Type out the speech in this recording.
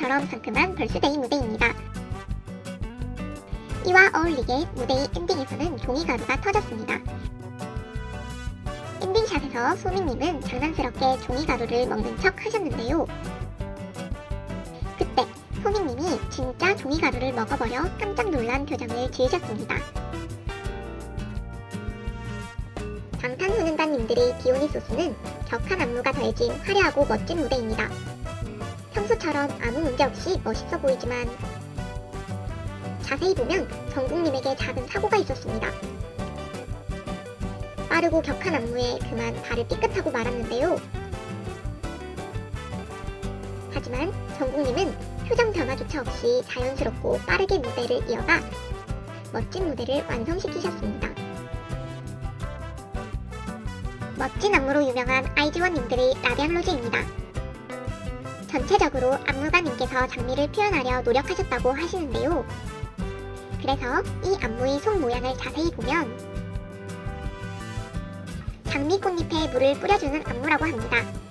평소처럼 상큼한 벌스데이 무대입니다. 이와 어울리게 무대의 엔딩에서는 종이가루가 터졌습니다. 엔딩샷에서 소민님은 장난스럽게 종이가루를 먹는 척 하셨는데요. 그때 소민님이 진짜 종이가루를 먹어버려 깜짝 놀란 표정을 지으셨습니다. 방탄소년단님들의 디오니소스는 격한 안무가 더해진 화려하고 멋진 무대입니다. 평소처럼 아무 문제 없이 멋있어 보이지만 자세히 보면 정국님에게 작은 사고가 있었습니다. 빠르고 격한 안무에 그만 발을 삐끗하고 말았는데요. 하지만 정국님은 표정 변화조차 없이 자연스럽고 빠르게 무대를 이어가 멋진 무대를 완성시키셨습니다. 멋진 안무로 유명한 아이즈원님들의 라비앙로즈입니다. 전체적으로 안무가님께서 장미를 표현하려 노력하셨다고 하시는데요. 그래서 이 안무의 손 모양을 자세히 보면 장미 꽃잎에 물을 뿌려주는 안무라고 합니다.